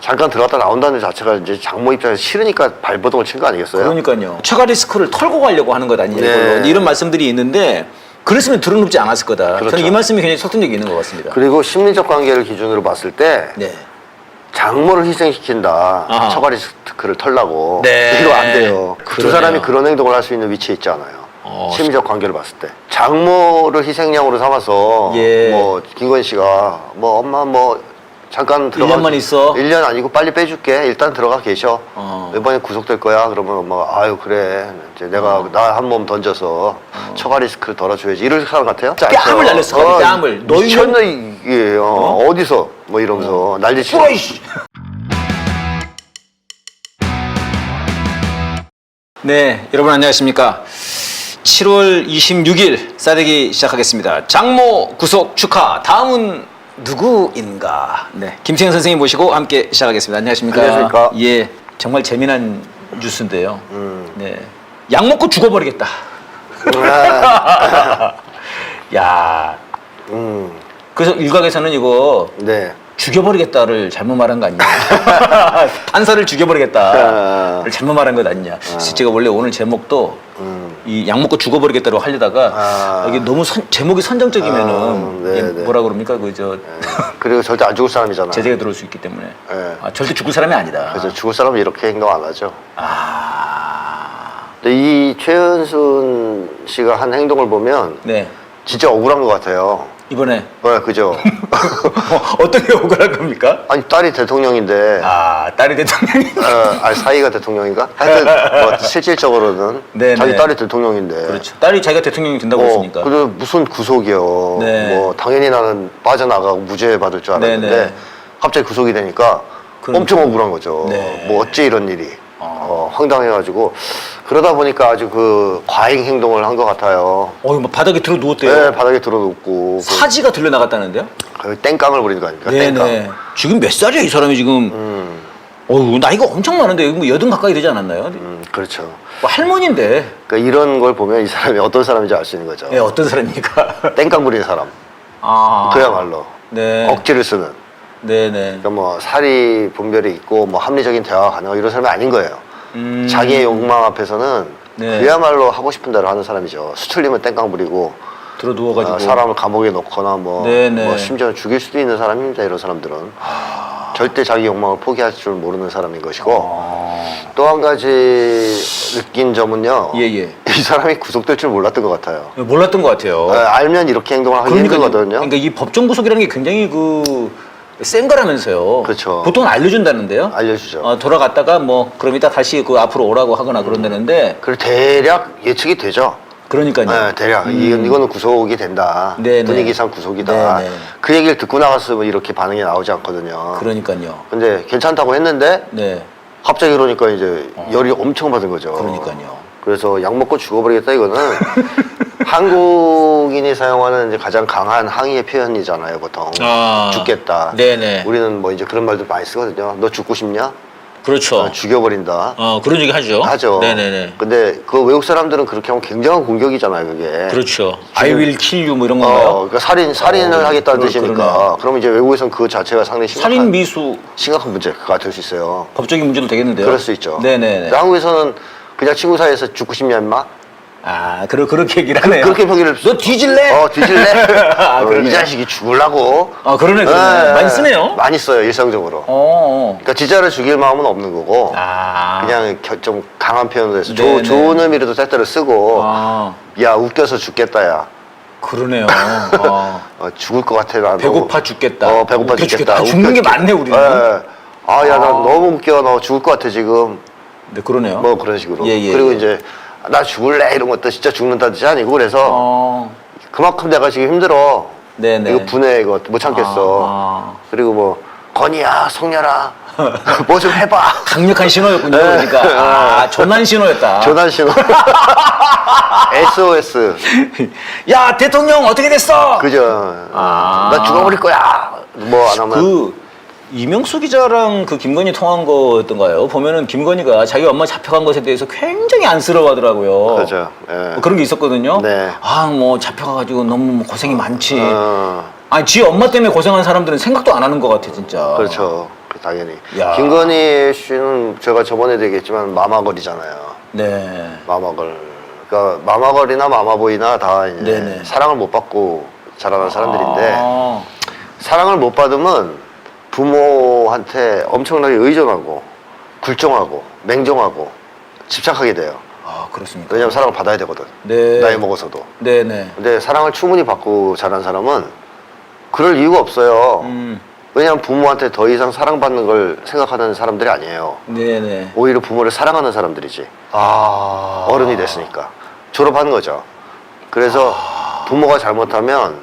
잠깐 들어갔다 나온다는 자체가 이제 장모 입장에서 싫으니까 발버둥을 친 거 아니겠어요? 그러니까요. 처가 리스크를 털고 가려고 하는 것 아니냐 네. 이걸로 이런 말씀들이 있는데 그랬으면 들어눕지 않았을 거다. 그렇죠. 저는 이 말씀이 굉장히 설득력이 있는 것 같습니다. 그리고 심리적 관계를 기준으로 봤을 때 네. 장모를 희생시킨다. 아하. 처가 리스크를 털라고. 네. 이거 안 돼요. 두 그러네요. 사람이 그런 행동을 할 수 있는 위치에 있지 않아요. 어, 심리적 관계를 봤을 때. 장모를 희생양으로 삼아서 예. 뭐 김건 씨가 뭐 엄마 뭐 잠깐 들어가 1년만 있어? 1년 아니고 빨리 빼줄게. 일단 들어가 계셔. 어. 이번에 구속될 거야. 그러면 엄마가 아유 그래. 이제 내가 나한 몸 던져서 처가 리스크를 덜어줘야지. 이럴 사람 같아요? 뺨을 날렸을 거 같아, 뺨을. 미쳤나 이게 어, 어? 디서 뭐 이러면서 난리치고. 이씨. 네, 여러분 안녕하십니까? 7월 26일 싸대기 시작하겠습니다. 장모 구속 축하. 다음은 누구인가? 네, 김태현 선생님 모시고 함께 시작하겠습니다. 안녕하십니까? 안녕하십니까? 예, 정말 재미난 뉴스인데요. 음. 네, 약 먹고 죽어버리겠다. 아, 야, 음, 그래서 일각에서는 이거 네. 죽여버리겠다를 잘못 말한 거 아니냐. 판사를 죽여버리겠다를 아. 잘못 말한 것 아니냐. 그래서 제가 원래 오늘 제목도 음. 이 약 먹고 죽어버리겠다로 하려다가 아. 이게 너무 선- 제목이 선정적이면은 아, 네, 이게 네. 뭐라 그럽니까? 그저 그리고 절대 안 죽을 사람이잖아. 제재가 들어올 수 있기 때문에 네. 아, 절대 죽을 사람이 아니다. 그래서 죽을 사람은 이렇게 행동 안 하죠. 아, 근데 이 최은순 씨가 한 행동을 보면 네 진짜 억울한 것 같아요. 이번에 네, 그죠? 어떤 게 억울한 겁니까? 아니 딸이 대통령인데, 아 딸이 대통령이 어, 아니 사이가 대통령인가? 하여튼 뭐 실질적으로는 네, 자기 네. 딸이 대통령인데. 그렇죠. 딸이 자기가 대통령이 된다고 어, 했으니까. 그래 무슨 구속이요? 네. 뭐 당연히 나는 빠져나가고 무죄 받을 줄 알았는데 네, 네. 갑자기 구속이 되니까 그러니까. 엄청 억울한 거죠. 네. 뭐 어째 이런 일이 어. 어, 황당해가지고 그러다 보니까 아주 그 과잉 행동을 한 것 같아요. 어, 뭐 바닥에 들어 누웠대요. 네, 바닥에 들어눕고 그, 사지가 들려 나갔다는데요? 그 땡깡을 부리는 거 아닙니까? 땡깡. 네네. 지금 몇 살이야 이 사람이 지금? 음, 어휴 나이가 엄청 많은데 뭐 여든 가까이 되지 않았나요? 음, 그렇죠. 뭐 할머니인데. 그러니까 이런 걸 보면 이 사람이 어떤 사람인지 알 수 있는 거죠. 예, 어떤 사람입니까? 땡깡 부리는 사람. 아. 그야말로 네. 억지를 쓰는. 네네. 그러니까 뭐 살이 분별이 있고 뭐 합리적인 대화가 가능하고 이런 사람이 아닌 거예요. 음. 자기의 욕망 앞에서는 네. 그야말로 하고 싶은 대로 하는 사람이죠. 수틀리면 땡깡 부리고 들어 누워가지고. 아, 사람을 감옥에 넣거나 뭐, 네네. 뭐 심지어 죽일 수도 있는 사람입니다. 이런 사람들은 아. 절대 자기 욕망을 포기할 줄 모르는 사람인 것이고 아. 또한 가지 느낀 점은요. 예, 예. 이 사람이 구속될 줄 몰랐던 것 같아요. 몰랐던 것 같아요. 아, 알면 이렇게 행동을 하기 그러니까요. 힘들거든요. 그러니까 이 법정 구속이라는 게 굉장히 그. 센 거라면서요. 그렇죠. 보통 은 알려준다는데요. 알려주죠. 어, 돌아갔다가 뭐 그럼 이따 다시 그 앞으로 오라고 하거나 그런다는데 그리고 대략 예측이 되죠. 그러니까요. 네, 대략 이, 이거는 구속이 된다. 네네. 분위기상 구속이다. 네네. 그 얘기를 듣고 나갔으면 이렇게 반응이 나오지 않거든요. 그러니까요. 근데 괜찮다고 했는데 네. 갑자기 그러니까 이제 열이 엄청 받은 거죠. 그러니까요. 그래서 약 먹고 죽어버리겠다 이거는 한국인이 사용하는 이제 가장 강한 항의의 표현이잖아요, 보통. 아. 죽겠다. 네네. 우리는 뭐 이제 그런 말도 많이 쓰거든요. 너 죽고 싶냐? 그렇죠. 어, 죽여버린다. 어, 그런 얘기 하죠. 하죠. 네네네. 근데 그 외국 사람들은 그렇게 하면 굉장한 공격이잖아요, 그게. 그렇죠. I will kill you 뭐 이런 건가요? 어, 그러니까 살인 살인을 어, 하겠다는 그러- 뜻이니까. 그러네요. 그럼 이제 외국에서는 그 자체가 상당히 심각한 살인 미수 심각한 문제가 될 수 있어요. 법적인 문제도 되겠는데요. 그럴 수 있죠. 네네네. 근데 한국에서는 그냥 친구 사이에서 죽고 싶냐 임마? 아, 그러, 그렇게 얘기를 하네요. 그렇게 표기를 너 뒤질래? 어 뒤질래? 아, 어, 그러네요. 이 자식이 죽을라고? 아, 그러네, 그러네. 예, 많이 쓰네요. 많이 써요 일상적으로. 어, 어. 그러니까 진짜로 죽일 마음은 없는 거고 아. 그냥 겨- 좀 강한 표현으로 해서 네네. 조, 좋은 의미로도 때때로 쓰고 아, 야 웃겨서 죽겠다 야. 그러네요. 어. 어, 죽을 것 같아 나. 배고파 죽겠다. 어 배고파 웃겨 죽겠다. 죽겠다. 아, 죽는 게 많네, 우리는. 아야 나 아. 너무 웃겨 너 죽을 것 같아 지금. 네, 그러네요. 뭐 그런 식으로. 예, 예, 그리고 예. 이제 나 죽을래 이런 것도 진짜 죽는다는 뜻이 아니고 그래서 어, 그만큼 내가 지금 힘들어. 네네. 이거 분해 이거 못 참겠어. 아, 그리고 뭐 건이야 성렬아 뭐 좀 해봐. 강력한 신호였군요. 네. 그러니까. 아, 전환 신호였다. 전환 신호. SOS. 야, 대통령 어떻게 됐어? 그죠. 아. 나 죽어버릴 거야. 뭐 안 하면. 그 이명수 기자랑 그 김건희 통한 거였던가요? 보면은 김건희가 자기 엄마 잡혀간 것에 대해서 굉장히 안쓰러워하더라고요. 그죠. 예. 뭐 그런 게 있었거든요. 네. 아, 뭐 잡혀가지고 너무 뭐 고생이 많지. 어, 아니, 지 엄마 때문에 고생한 사람들은 생각도 안 하는 것 같아, 진짜. 그렇죠. 그 당연히. 야. 김건희 씨는 제가 저번에도 얘기했지만 마마걸이잖아요. 네. 마마걸. 그러니까 마마걸이나 마마보이나 다 이제 네네. 사랑을 못 받고 자라는 사람들인데 아, 사랑을 못 받으면 부모한테 엄청나게 의존하고 굴종하고 맹종하고 집착하게 돼요. 아 그렇습니까? 왜냐면 사랑을 받아야 되거든. 네. 나이 먹어서도. 네네. 근데 사랑을 충분히 받고 자란 사람은 그럴 이유가 없어요. 음. 왜냐면 부모한테 더 이상 사랑받는 걸 생각하는 사람들이 아니에요. 네네. 오히려 부모를 사랑하는 사람들이지. 아. 어른이 됐으니까. 졸업하는 거죠. 그래서 부모가 잘못하면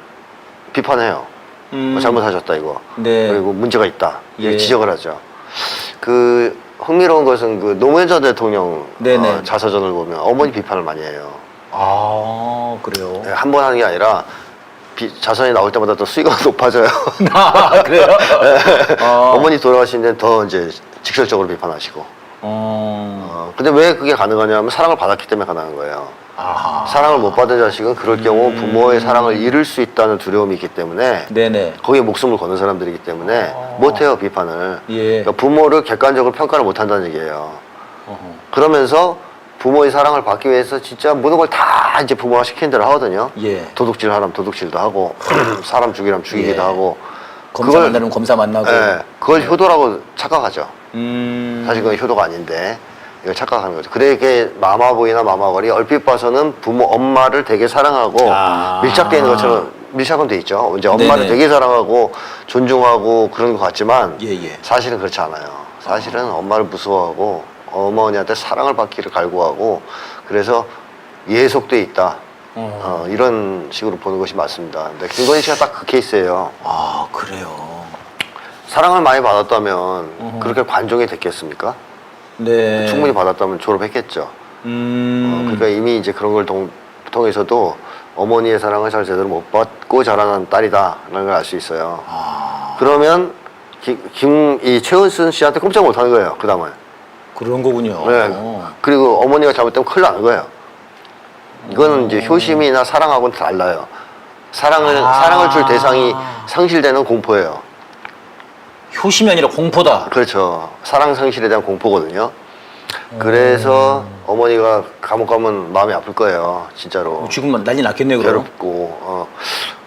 비판해요. 음. 어, 잘못하셨다 이거. 네. 그리고 문제가 있다. 이렇게 예. 지적을 하죠. 그 흥미로운 것은 그 노무현 전 대통령 네네. 어, 자서전을 보면 어머니 비판을 많이 해요. 아 그래요. 한 번 하는 게 아니라 비- 자선이 나올 때마다 더 수익가 높아져요. 아 그래요? 아. 어머니 돌아가신 데는 더 이제 직설적으로 비판하시고. 어. 어, 근데 왜 그게 가능하냐면 사랑을 받았기 때문에 가능한 거예요. 사랑을 못 받은 자식은 그럴 경우 부모의 사랑을 잃을 수 있다는 두려움이 있기 때문에 네네. 거기에 목숨을 거는 사람들이기 때문에 못해요 비판을. 예. 그러니까 부모를 객관적으로 평가를 못한다는 얘기예요. 어허. 그러면서 부모의 사랑을 받기 위해서 진짜 모든 걸 다 이제 부모가 시키는 대로 하거든요. 예. 도둑질 하라면 도둑질도 하고 사람 죽이라면 죽이기도 예. 하고 검사 만나면 검사 만나고. 예, 그걸 효도라고 착각하죠. 음. 사실 그건 효도가 아닌데 이걸 착각하는 거죠. 그러게 마마보이나 마마걸이 얼핏 봐서는 부모 엄마를 되게 사랑하고 아. 밀착되어 있는 것처럼 밀착은 돼 있죠. 이제 엄마를 네네. 되게 사랑하고 존중하고 그런 것 같지만 예, 예. 사실은 그렇지 않아요. 사실은 엄마를 무서워하고 어머니한테 사랑을 받기를 갈구하고 그래서 예속돼 있다. 어. 어, 이런 식으로 보는 것이 맞습니다. 근데 김건희 씨가 딱 그 케이스예요. 아 그래요. 사랑을 많이 받았다면. 그렇게 관종이 됐겠습니까? 네. 충분히 받았다면 졸업했겠죠. 음. 어, 그러니까 이미 이제 그런 걸 동- 통해서도 어머니의 사랑을 잘 제대로 못 받고 자라는 딸이다라는 걸 알 수 있어요. 아 그러면 김이 최은순 씨한테 꼼짝 못 하는 거예요. 그 다음은. 그런 거군요. 네. 어. 그리고 어머니가 잘못되면 큰일 나는 거예요. 이거는 이제 효심이나 사랑하고는 달라요. 사랑을 아. 사랑을 줄 대상이 상실되는 공포예요. 효심이 아니라 공포다. 그렇죠. 사랑 상실에 대한 공포거든요. 그래서 어머니가 감옥 가면 마음이 아플 거예요. 진짜로. 지금 난리 났겠네요. 그럼. 괴롭고. 어.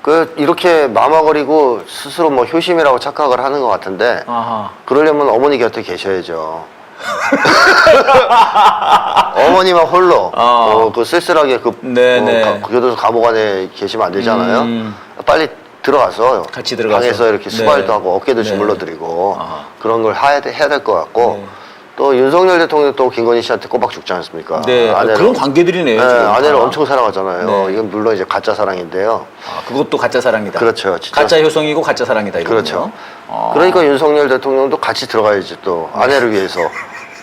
그 이렇게 마마거리고 스스로 뭐 효심이라고 착각을 하는 것 같은데 아하. 그러려면 어머니 곁에 계셔야죠. 어머니만 홀로 아. 어, 그 쓸쓸하게 그 네네. 어, 가- 교도소 감옥 안에 계시면 안 되잖아요. 음. 빨리 들어가서 같이 들어가서. 방에서 이렇게 네. 수발도 하고 어깨도 네. 주물러 드리고 아하. 그런 걸 해야, 돼- 해야 될 것 같고 네. 또 윤석열 대통령 또 김건희 씨한테 꼬박 죽지 않습니까? 네. 아내를- 그런 관계들이네요. 네, 지금 아내를 다. 엄청 사랑하잖아요. 네. 이건 물론 이제 가짜 사랑인데요. 아, 그것도 가짜 사랑이다. 그렇죠, 진짜. 가짜 효성이고 가짜 사랑이다. 이거군요. 그렇죠. 아. 그러니까 윤석열 대통령도 같이 들어가야지 또 아내를 위해서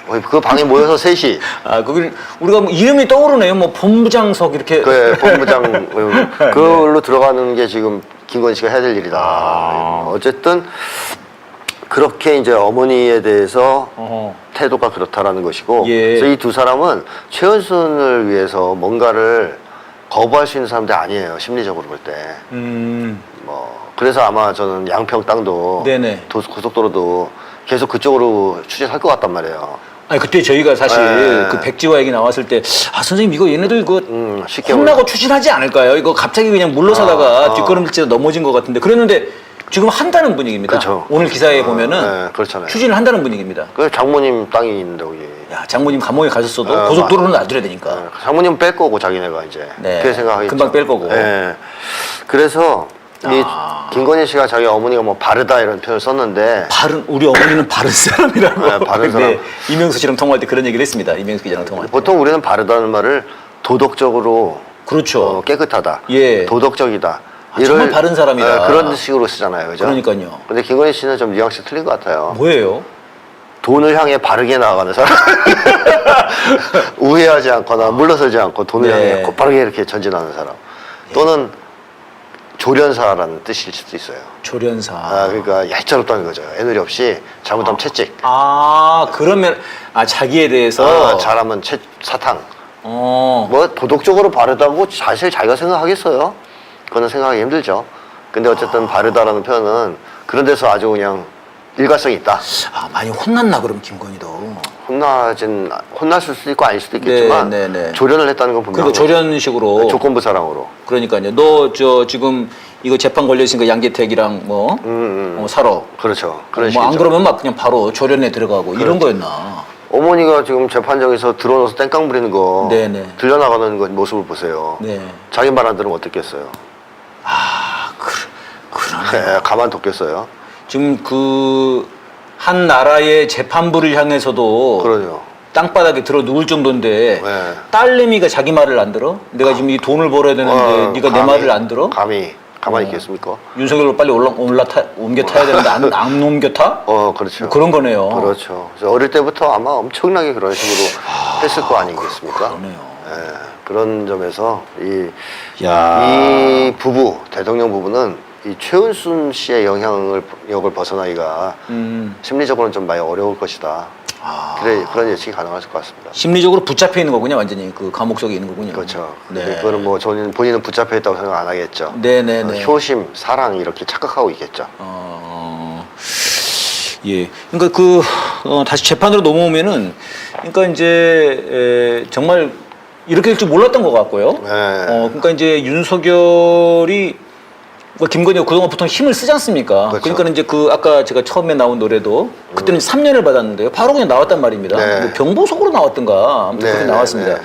어, 그 방에 모여서 셋이 아, 거기 우리가 뭐 이름이 떠오르네요. 뭐 본부장석 이렇게. 그 본부장 음, 그걸로 들어가는 게 지금 김건희 씨가 해야 될 일이다. 아. 어쨌든 그렇게 이제 어머니에 대해서 어허. 태도가 그렇다라는 것이고 예. 그래서 이 두 사람은 최은순을 위해서 뭔가를 거부할 수 있는 사람들이 아니에요 심리적으로 볼 때. 음. 뭐 그래서 아마 저는 양평 땅도 네네. 도- 고속도로도 계속 그쪽으로 추진할 것 같단 말이에요. 아니 그때 저희가 사실 네. 그 백지화 얘기 나왔을 때 아 선생님 이거 얘네들 그 음, 쉽게 혼나고 추진하지 않을까요? 이거 갑자기 그냥 물러서다가 아, 아. 뒷걸음질치다 넘어진 것 같은데 그랬는데 지금 한다는 분위기입니다. 그쵸. 오늘 기사에 아, 보면은 네, 그렇잖아요. 추진을 한다는 분위기입니다. 그 장모님 땅이 있는데 거기. 야 장모님 감옥에 가셨어도 아, 고속도로는 놔둬야 되니까. 어, 장모님 뺄 거고 자기네가 이제 네, 그렇게 생각하겠죠. 금방 뺄 거고. 예. 그래서 이 아. 김건희 씨가 자기 어머니가 뭐 바르다 이런 표현을 썼는데 바른 우리 어머니는 바른 사람이라고. 네, 바른 사람. 이명수 씨랑 통화할 때 그런 얘기를 했습니다. 이명수 기자랑 통화할 때. 보통 우리는 바르다는 말을 도덕적으로 그렇죠. 어, 깨끗하다, 예. 도덕적이다. 아, 정말 바른 사람이다. 예, 그런 식으로 쓰잖아요, 그죠? 그러니까요. 근데 김건희 씨는 좀 뉘앙스 틀린 것 같아요. 뭐예요? 돈을 향해 바르게 나아가는 사람. 우회하지 않거나 물러서지 않고 돈을 네. 향해 곧바르게 이렇게 전진하는 사람. 또는 조련사라는 뜻일 수도 있어요. 조련사. 아, 그러니까 얄짤없다는 거죠. 애누리 없이 잘못하면 채찍. 아 그러면 아 자기에 대해서 어, 잘하면 채, 사탕. 어. 뭐 도덕적으로 바르다고 사실 자기가 생각하겠어요? 그거는 생각하기 힘들죠. 근데 어쨌든 바르다라는 표현은 그런 데서 아주 그냥 일관성이 있다. 아 많이 혼났나 그럼 김건희도. 혼나진 혼났을 수도 있고 아닐 수도 있겠지만 네, 네, 네. 조련을 했다는 건 분명하고 그러니까 조련식으로 조건부 사랑으로. 그러니까요. 너 저 지금 이거 재판 걸려 있으니까 양계택이랑 뭐 음, 음. 어, 살아. 그렇죠. 그런 뭐 안 식이죠. 그러면 막 그냥 바로 조련에 들어가고 이런 거였나. 어머니가 지금 재판장에서 들어놓아서 땡깡 부리는 거 네, 네. 들려나가는 거 모습을 보세요. 네. 자기 말 안 들으면 어떻겠어요? 아 그, 그러네. 네, 가만 뒀겠어요. 지금 그 한 나라의 재판부를 향해서도 그러죠. 땅바닥에 들어 누울 정도인데 네. 딸내미가 자기 말을 안 들어? 내가 지금 이 돈을 벌어야 되는데 어, 네가 내 감히- 말을 안 들어? 감히 가만히 어. 있겠습니까? 윤석열로 빨리 올라 올라 타 옮겨 타야 되는데 안, 안 옮겨 타? 어, 그렇죠. 그런 거네요. 그렇죠. 그래서 어릴 때부터 아마 엄청나게 그런 식으로 했을 거 아니겠습니까? 그러네요. 예, 그런 점에서 이, 야. 이 부부, 대통령 부부는 이 최은순 씨의 영향을, 역을 벗어나기가 음. 심리적으로는 좀 많이 어려울 것이다. 아. 그래, 그런 예측이 가능할 것 같습니다. 심리적으로 붙잡혀 있는 거군요, 완전히 그 감옥 속에 있는 거군요. 그렇죠. 네. 그거는 뭐 본인, 본인은 붙잡혀 있다고 생각 안 하겠죠. 네네네. 어, 효심, 사랑 이렇게 착각하고 있겠죠. 어, 예. 그러니까 그 어, 다시 재판으로 넘어오면은, 그러니까 이제 에, 정말 이렇게 될 줄 몰랐던 것 같고요. 네. 어, 그러니까 이제 윤석열이 뭐 김건희가 그동안 보통 힘을 쓰지 않습니까? 그렇죠. 그러니까 이제 그 아까 제가 처음에 나온 노래도 그때는 3년을 받았는데요. 바로 그냥 나왔단 말입니다. 네. 뭐 병보석으로 나왔던가 아무튼 네, 그렇게 네, 나왔습니다. 네.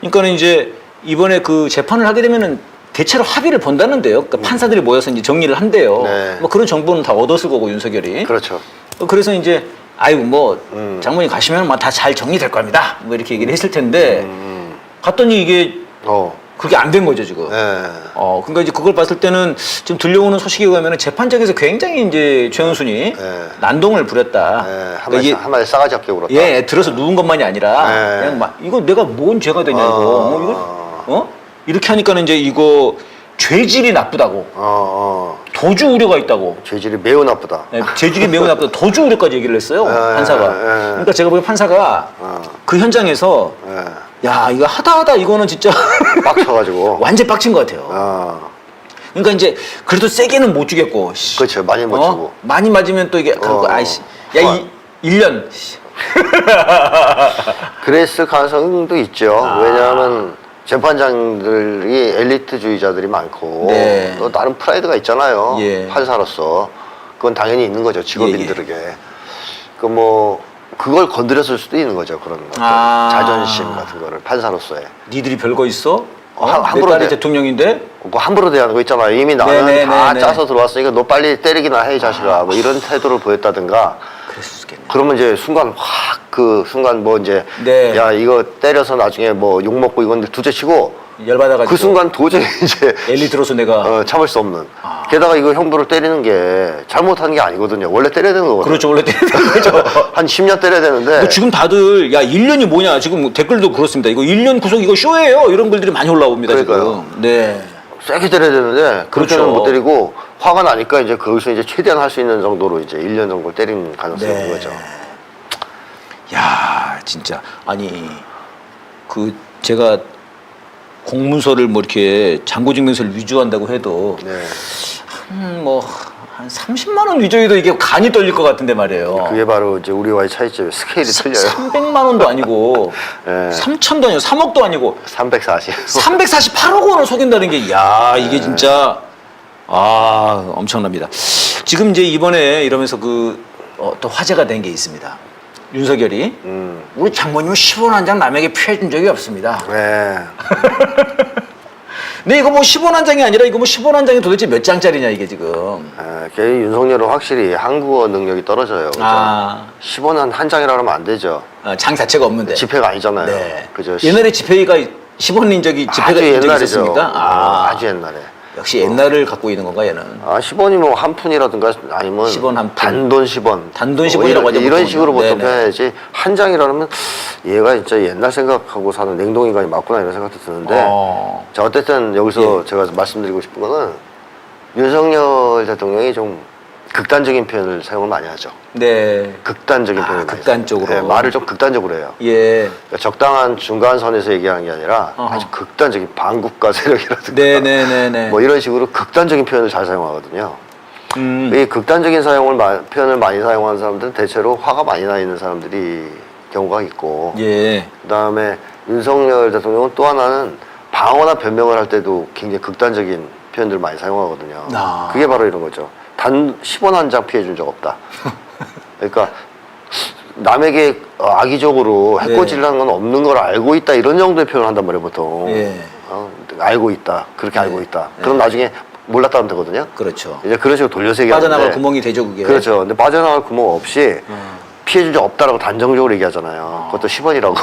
그러니까는 이제 이번에 그 재판을 하게 되면은 대체로 합의를 본다는데요. 그러니까 판사들이 모여서 이제 정리를 한대요. 음. 네. 뭐 그런 정보는 다 얻었을 거고 윤석열이. 그렇죠. 어, 그래서 이제 아이고 뭐 음. 장모님 가시면 다 잘 정리될 겁니다. 뭐 이렇게 얘기를 했을 텐데 음, 갔더니 이게 어, 그게 안 된 거죠 지금. 네. 어, 그러니까 이제 그걸 봤을 때는 지금 들려오는 소식에 의하면 재판장에서 굉장히 이제 최은순이 네. 난동을 부렸다. 네, 한 이게 한 마디 싸가지 없게 울었다. 예, 들어서 누운 것만이 아니라 네. 그냥 막 이거 내가 뭔 죄가 되냐 이거. 어. 뭐 이거 어? 이렇게 하니까는 이제 이거 죄질이 나쁘다고 어, 어. 도주 우려가 있다고. 죄질이 매우 나쁘다. 네, 죄질이 매우 나쁘다. 도주 우려까지 얘기를 했어요 네, 판사가. 네. 그러니까 제가 보기엔 판사가 어, 그 현장에서 예. 야 이거 하다 하다 이거는 진짜 빡쳐가지고. 완전 빡친 것 같아요. 어, 그러니까 이제 그래도 세게는 못 주겠고. 씨. 그렇죠. 많이 못 어? 주고. 많이 맞으면 또 이게 어. 아이씨. 야, 이 1년. 그랬을 가능성도 있죠. 아. 왜냐하면 재판장들이 엘리트주의자들이 많고 네. 또 다른 프라이드가 있잖아요. 예. 판사로서 그건 당연히 있는 거죠. 직업인들에게. 그 뭐 그걸 건드렸을 수도 있는 거죠. 그런 어떤 아. 자존심 같은 거를 판사로서의. 니들이 별거 있어? 어? 한- 내 함부로 딸이 돼. 대통령인데? 그 함부로 대하는 거 있잖아요. 이미 나는 네네네네. 다 짜서 들어왔으니까 너 빨리 때리기나 해, 이 자식아. 뭐 이런 태도를 보였다든가. 그랬을 수 있겠네. 그러면 이제 순간 확 그 순간 뭐 이제 네. 야 이거 때려서 나중에 뭐 욕 먹고 이건 둘째 치고 열받아가지고. 그 순간 도저히 이제 엘리 들어서 내가. 어, 참을 수 없는. 아. 게다가 이거 형부를 때리는 게 잘못한 게 아니거든요. 원래 때려야 되는 거거든요. 그렇죠. 원래 때리는 거죠. 한 10년 때려야 되는데 뭐 지금 다들 야 1년이 뭐냐 지금 댓글도 그렇습니다. 이거 1년 구속 이거 쇼예요. 이런 글들이 많이 올라옵니다 그러니까요. 지금. 네. 세게 때려야 되는데 그렇게는 그렇죠. 못 때리고 화가 나니까 이제 거기서 이제 최대한 할 수 있는 정도로 이제 1년 정도 때린 가능성이 네. 있는 거죠. 야 진짜 아니 그 제가 공문서를 뭐 이렇게 잔고증명서를 위조한다고 해도 네. 한 뭐한 30만 원 위조해도 이게 간이 떨릴 것 같은데 말이에요. 그게 바로 이제 우리와의 차이점이 스케일이 틀려요. 300만 원도 아니고 네. 3천도 아니고 3억도 아니고 340. 348억 원을 속인다는 게 야 이게 진짜 아 엄청납니다. 지금 이제 이번에 이러면서 그또 화제가 된 게 있습니다. 윤석열이 음. 우리 장모님은 10원 한 장 남에게 피해준 적이 없습니다. 네. 근데 이거 뭐 10원 한 장이 아니라 이거 뭐 10원 한 장이 도대체 몇 장짜리냐 이게 지금. 아, 걔 윤석열은 확실히 한국어 능력이 떨어져요. 그죠? 아. 10원은 한 장이라 하면 안 되죠. 어, 장 자체가 없는데. 지폐가 아니잖아요. 네. 그죠? 옛날에 지폐가 10원인 적이 지폐가 아주 있는 적이 옛날이죠. 있었습니까? 아, 아주 옛날에. 역시 옛날을 갖고 있는 건가 얘는. 아, 10원이 뭐 한 푼이라든가 아니면 10원 한 푼. 단돈 10원. 단돈 뭐 10원 이라고 이런, 하죠, 이런 보통은요. 식으로 보통 네네. 표현해야지 한 장이라면 얘가 진짜 옛날 생각하고 사는 냉동인간이 맞구나 이런 생각도 드는데 어. 자 어쨌든 여기서 예. 제가 말씀드리고 싶은 거는 윤석열 대통령이 좀 극단적인 표현을 사용을 많이 하죠. 네. 극단적인 아, 표현을 많이 극단적으로. 써요. 네, 말을 좀 극단적으로 해요. 예. 그러니까 적당한 중간 선에서 얘기하는 게 아니라 어허. 아주 극단적인 반국가 세력이라든가 네네네네. 뭐 이런 식으로 극단적인 표현을 잘 사용하거든요. 음. 이 극단적인 사용을 마- 표현을 많이 사용하는 사람들은 대체로 화가 많이 나 있는 사람들이 경우가 있고 예. 그다음에 윤석열 대통령은 또 하나는 방어나 변명을 할 때도 굉장히 극단적인 표현들을 많이 사용하거든요. 아. 그게 바로 이런 거죠. 단 10원 한 장 피해 준 적 없다. 그러니까 남에게 어, 악의적으로 네. 해코지를 하는 건 없는 걸 알고 있다 이런 정도의 표현을 한단 말이에요 보통. 예. 어, 알고 있다. 그렇게 네. 알고 있다. 네. 그럼 나중에 몰랐다면 되거든요. 그렇죠. 이제 그런 식으로 돌려서 얘기하는데 빠져나갈 구멍이 되죠 그게. 그렇죠. 근데 빠져나갈 구멍 없이 어. 피해 준적 없다라고 단정적으로 얘기하잖아요. 그것도 10원이라고.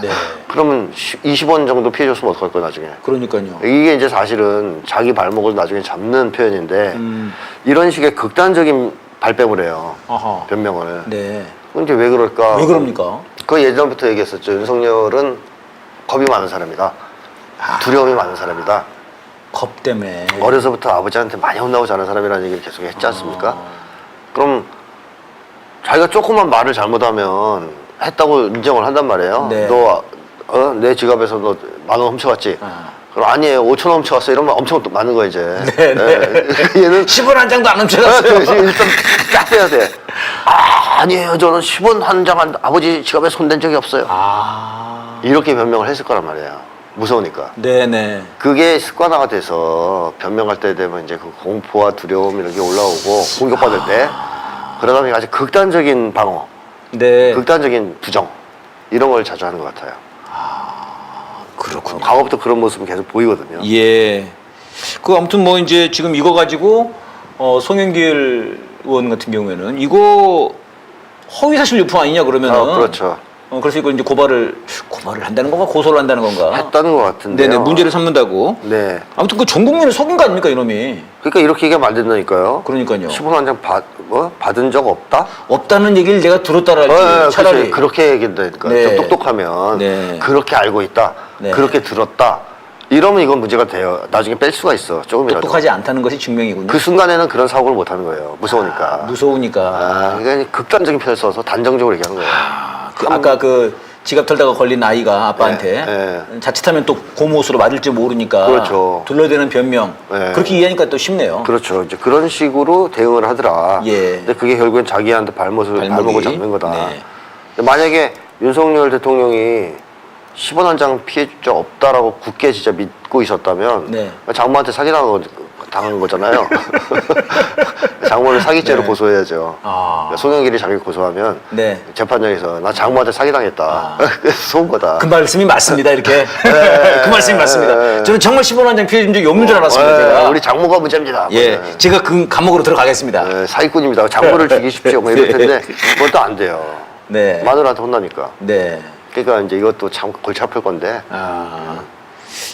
네. 그러면 20원 정도 피해 줬으면 어떡할 거야 나중에. 그러니까요. 이게 이제 사실은 자기 발목을 나중에 잡는 표현인데 음. 이런 식의 극단적인 발뺌을 해요. 아하. 변명을. 네. 근데 왜 그럴까? 왜 그럽니까? 그 예전부터 얘기했었죠. 윤석열은 겁이 많은 사람이다. 아. 두려움이 많은 사람이다. 겁 때문에. 어려서부터 아버지한테 많이 혼나고 자란 사람이라는 얘기를 계속 했지 않습니까? 어. 그럼 자기가 조금만 말을 잘못하면 했다고 인정을 한단 말이에요. 네. 너, 어? 내 지갑에서 너 만 원 훔쳐갔지? 아. 그럼 아니에요. 5천 원 훔쳐갔어. 이러면 엄청 또 많은 거야, 이제. 네, 네. 예. 얘는 10원 한 장도 안 아, 훔쳐갔어요. 그래서 일단 딱 빼야 돼. 아, 아니에요. 저는 10원 한 장 한 아버지 지갑에 손댄 적이 없어요. 아. 이렇게 변명을 했을 거란 말이에요. 무서우니까. 네네. 그게 습관화가 돼서 변명할 때 되면 이제 그 공포와 두려움 이런 게 올라오고 공격받을 때 그러다 보니 아주 극단적인 방어, 네. 극단적인 부정 이런 걸 자주 하는 것 같아요. 그렇군요. 과거부터 그런 모습은 계속 보이거든요. 예. 그 아무튼 뭐 이제 지금 이거 가지고 어 송영길 의원 같은 경우에는 이거 허위 사실 유포 아니냐 그러면은 아, 그렇죠. 어 그래서 이거 이제 고발을 고발을 한다는 건가 고소를 한다는 건가? 했다는 것 같은데요. 네네 문제를 삼는다고. 네. 아무튼 그 전 국민을 속인 거 아닙니까 이놈이? 그러니까 이렇게 얘기하면 안 된다니까요. 그러니까요. 10원 한 장 받, 뭐? 받은 적 없다? 없다는 얘기를 내가 들었다랄지 어, 차라리 그치. 그렇게 얘기한다니까. 네. 좀 똑똑하면 네. 그렇게 알고 있다. 네. 그렇게 들었다. 이러면 이건 문제가 돼요. 나중에 뺄 수가 있어. 조금이라도. 똑똑하지 않다는 것이 증명이군요. 그 순간에는 그런 사고를 못 하는 거예요. 무서우니까. 무서우니까. 아, 그러니까 극단적인 표현을 써서 단정적으로 얘기하는 거예요. 그 아까 그 지갑 털다가 걸린 아이가 아빠한테 네, 자칫하면 또 고모수로 맞을지 모르니까 그렇죠. 둘러대는 변명 네. 그렇게 이해하니까 또 쉽네요. 그렇죠. 이제 그런 식으로 대응을 하더라. 예. 근데 그게 결국엔 자기한테 발못을, 발목이. 발목을 잡는 거다. 네. 근데 만약에 윤석열 대통령이 10원 한 장 피해 적 없다라고 굳게 진짜 믿고 있었다면 네. 장모한테 사기당한 거, 당한 거잖아요. 장모를 사기죄로 네. 고소해야죠. 아. 그러니까 송영길이 자기 고소하면 네. 재판장에서 나 장모한테 사기당했다. 아. 쏜 거다. 그 말씀이 맞습니다. 이렇게 그 말씀이 맞습니다. 네. 저는 정말 10원 한장 피해 준 적이 없는 줄 알았습니다. 예, 제가. 우리 장모가 문제입니다. 예, 뭐, 예. 제가 그 감옥으로 들어가겠습니다. 예, 사기꾼입니다. 장모를 죽이십시오. 뭐 이럴 텐데 그것도 안 돼요. 네. 마누라한테 혼나니까. 네. 그러니까 이제 이것도 참 골치 아플 건데 아.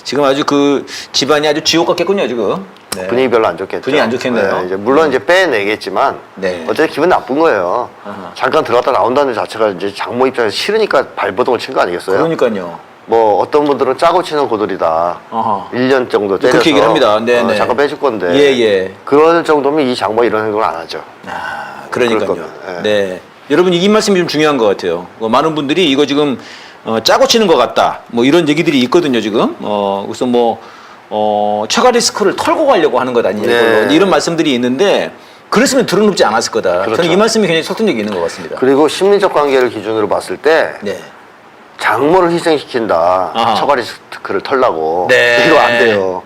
지금 아주 그 집안이 아주 지옥 같겠군요, 지금. 네. 분위기 별로 안 좋겠죠. 분위기 안 좋겠네요. 예, 이제 물론 이제 빼내겠지만 네. 어쨌든 기분 나쁜 거예요. 아하. 잠깐 들어갔다 나온다는 자체가 이제 장모 입장에서 싫으니까 발버둥을 친 거 아니겠어요? 그러니까요. 뭐 어떤 분들은 짜고 치는 고돌이다. 어허. 1년 정도 때려서 그렇게 얘기를 합니다. 네, 어, 네. 잠깐 빼줄 건데. 예, 예. 그럴 정도면 이 장모 이런 행동을 안 하죠. 아, 그러니까요. 거면, 예. 네. 여러분 이 말씀이 좀 중요한 것 같아요. 뭐 많은 분들이 이거 지금 어, 짜고 치는 것 같다. 뭐 이런 얘기들이 있거든요, 지금. 어, 그래서 뭐 어, 처가 리스크를 털고 가려고 하는 것 아니냐 네. 이걸로 이런 말씀들이 있는데 그랬으면 드러눕지 않았을 거다. 그렇죠. 저는 이 말씀이 굉장히 설득력이 있는 것 같습니다. 그리고 심리적 관계를 기준으로 봤을 때 네. 장모를 희생시킨다. 아하. 처가 리스크를 털라고. 네. 이거 안 돼요.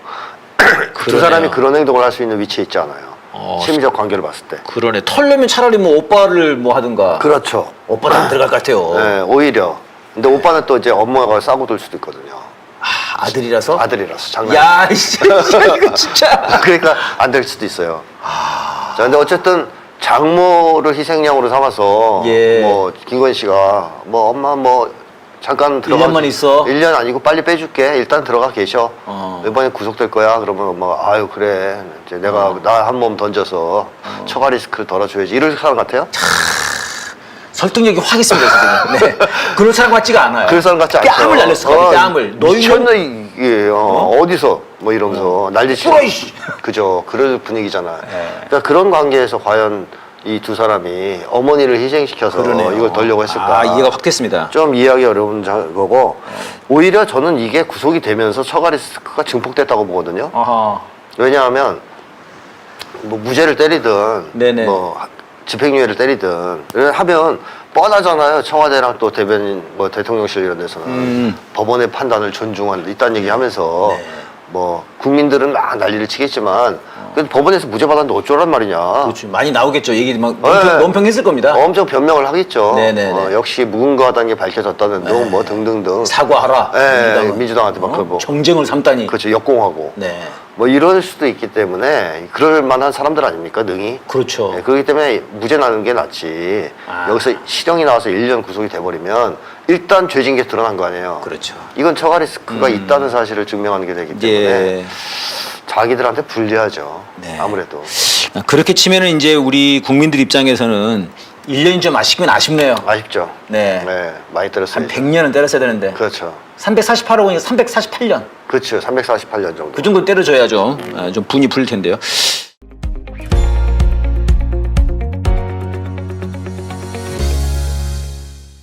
두 그러네요. 사람이 그런 행동을 할 수 있는 위치에 있지 않아요. 어, 심리적 관계를 봤을 때. 그러네. 털려면 차라리 뭐 오빠를 뭐 하든가. 그렇죠. 오빠도 안 들어갈 것 같아요. 네, 오히려. 근데 오빠는 또 이제 엄마가 싸고 돌 수도 있거든요. 아, 아들이라서? 아들이라서 장난. 야, 이씨, 이거 진짜. 그러니까 안 될 수도 있어요. 아. 자, 근데 어쨌든 장모를 희생양으로 삼아서 예. 뭐 김건희 씨가 뭐 엄마 뭐 잠깐 들어가 1년만 있어? 1년 아니고 빨리 빼줄게. 일단 들어가 계셔. 어. 이번에 구속될 거야. 그러면 엄마가 아유 그래. 이제 내가 어. 나한 몸 던져서 처가 리스크를 덜어줘야지. 이럴 사람 같아요? 설득력이 확 있습니다, 지금. 네. 그런 사람 같지가 않아요. 그런 사람 같지 않죠. 뺨을 날렸을 거예요, 뺨을. 미쳤나 이게 어, 어 디서 뭐 이러면서 난리치고. 뿌라, 이씨. 그죠. 그런 분위기잖아. 네. 그러니까 그런 관계에서 과연 이 두 사람이 어머니를 희생시켜서 그러네요. 이걸 덜려고 했을까? 아, 이해가 확 됐습니다. 좀 이해하기 어려운 자- 거고 오히려 저는 이게 구속이 되면서 처가 리스크가 증폭됐다고 보거든요. 아하. 왜냐하면 뭐 무죄를 때리든 네네. 뭐 하- 집행유예를 때리든 이런 하면 뻔하잖아요. 청와대랑 또 대변인 뭐 대통령실 이런 데서는 음. 법원의 판단을 존중한다 이딴 얘기하면서 네. 뭐 국민들은 막 난리를 치겠지만 근데 법원에서 무죄 받았는데 어쩌란 말이냐. 그렇죠. 많이 나오겠죠. 얘기 막 네. 논평, 논평했을 겁니다. 엄청 변명을 하겠죠. 네네네. 어, 역시 무근거하다는 게 밝혀졌다는 등뭐 등등등. 사과하라. 예, 민주당은. 민주당한테 막 그걸 뭐 정쟁을 삼다니. 그렇죠 역공하고 네. 뭐 이럴 수도 있기 때문에 그럴 만한 사람들 아닙니까 능이 그렇죠. 네, 그렇기 때문에 무죄 나는 게 낫지 아. 여기서 실형이 나와서 1년 구속이 돼버리면 일단 죄진 게 드러난 거 아니에요 그렇죠. 이건 처가 리스크가 있다는 사실을 증명하는 게 되기 때문에 예. 자기들한테 불리하죠 네. 아무래도 그렇게 치면은 이제 우리 국민들 입장에서는 1년이 좀 아쉽긴 아쉽네요. 아쉽죠 네. 많이 때렸어요 한 100년은 때렸어야 되는데. 그렇죠 348억 원이 348년. 그렇죠 348년 정도 그 정도 때려줘야죠. 아, 좀 분이 풀릴 텐데요.